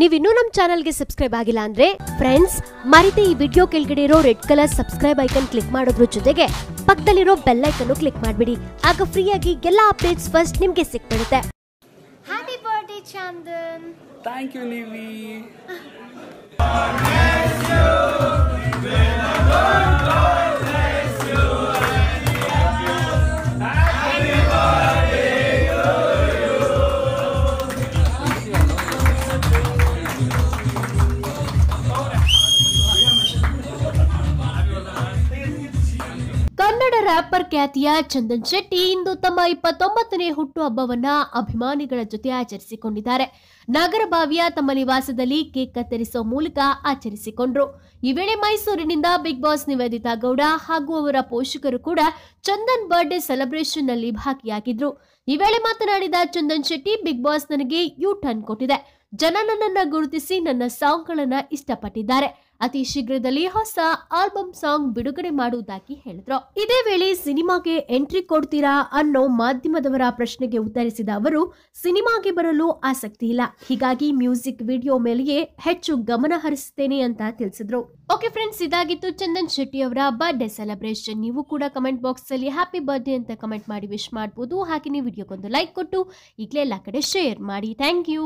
ನೀವಿನ್ನೂ ನಮ್ಮ ಚಾನಲ್ಗೆ ಸಬ್ಸ್ಕ್ರೈಬ್ ಆಗಿಲ್ಲ ಅಂದ್ರೆ ಫ್ರೆಂಡ್ಸ್ ಮರಿತೆ ಈ ವಿಡಿಯೋ ಕೆಳಗಡೆ ಇರೋ red colour subscribe icon click ಮಾಡೋದ್ರ ಜೊತೆಗೆ ಪಕ್ಕದಲ್ಲಿರೋ ಬೆಲ್ ಐಕನ್ ಕ್ಲಿಕ್ ಮಾಡ್ಬಿಡಿ. ಆಗ ಫ್ರೀಯಾಗಿ ಎಲ್ಲ ಅಪ್ಡೇಟ್ಸ್ ಫಸ್ಟ್ ನಿಮಗೆ ಸಿಕ್ಬಿಡುತ್ತೆ. Happy birthday Chandan thank you Nivi rapper ಖ್ಯಾತಿಯ ಚಂದನ್ ಶೆಟ್ಟಿ ಇಂದು ತಮ್ಮ ಇಪ್ಪತ್ತೊಂಬತ್ತನೇ ಹುಟ್ಟುಹಬ್ಬವನ್ನ ಅಭಿಮಾನಿಗಳ ಜೊತೆ ಆಚರಿಸಿಕೊಂಡಿದ್ದಾರೆ. ನಾಗರಬಾವಿಯ ತಮ್ಮ ನಿವಾಸದಲ್ಲಿ ಕೇಕ್ ಕತ್ತರಿಸುವ ಮೂಲಕ ಆಚರಿಸಿಕೊಂಡ್ರು. ಈ ವೇಳೆ ಮೈಸೂರಿನಿಂದ ಬಿಗ್ ಬಾಸ್ ನಿವೇದಿತಾ ಗೌಡ ಹಾಗೂ ಅವರ ಪೋಷಕರು ಕೂಡ ಚಂದನ್ ಬರ್ಡೇ ಸೆಲೆಬ್ರೇಷನ್ನಲ್ಲಿ ಭಾಗಿಯಾಗಿದ್ರು. ಈ ವೇಳೆ ಮಾತನಾಡಿದ ಚಂದನ್ ಶೆಟ್ಟಿ, ಬಿಗ್ ಬಾಸ್ ನನಗೆ ಯೂ ಟರ್ನ್ ಕೊಟ್ಟಿದೆ. ಜನ ನನ್ನನ್ನ ಗುರುತಿಸಿ ನನ್ನ ಸಾಂಗ್ಗಳನ್ನು ಇಷ್ಟಪಟ್ಟಿದ್ದಾರೆ. ಅತಿ ಶೀಘ್ರದಲ್ಲಿ ಹೊಸ ಆಲ್ಬಮ್ ಸಾಂಗ್ ಬಿಡುಗಡೆ ಮಾಡುವುದಾಗಿ ಹೇಳಿದ್ರು. ಇದೇ ವೇಳೆ ಸಿನಿಮಾಗೆ ಎಂಟ್ರಿ ಕೊಡ್ತೀರಾ ಅನ್ನೋ ಮಾಧ್ಯಮದವರ ಪ್ರಶ್ನೆಗೆ ಉತ್ತರಿಸಿದ ಅವರು, ಸಿನಿಮಾಗೆ ಬರಲು ಆಸಕ್ತಿ ಇಲ್ಲ. ಹೀಗಾಗಿ ಮ್ಯೂಸಿಕ್ ವಿಡಿಯೋ ಮೇಲೆಯೇ ಹೆಚ್ಚು ಗಮನ ಹರಿಸುತ್ತೇನೆ ಅಂತ ತಿಳಿಸಿದ್ರು. ಓಕೆ ಫ್ರೆಂಡ್ಸ್, ಇದಾಗಿತ್ತು ಚಂದನ್ ಶೆಟ್ಟಿ ಅವರ ಬರ್ಡೇ ಸೆಲೆಬ್ರೇಷನ್ ನೀವು ಕೂಡ ಕಮೆಂಟ್ ಬಾಕ್ಸ್ ಅಲ್ಲಿ ಹ್ಯಾಪಿ ಬರ್ಡೇ ಅಂತ ಕಮೆಂಟ್ ಮಾಡಿ ವಿಶ್ ಮಾಡಬಹುದು ಹಾಗೆ ನೀವು ವಿಡಿಯೋಗೊಂದು ಲೈಕ್ ಕೊಟ್ಟು ಈಗಲೇ ಎಲ್ಲ ಕಡೆ ಶೇರ್ ಮಾಡಿ. Thank you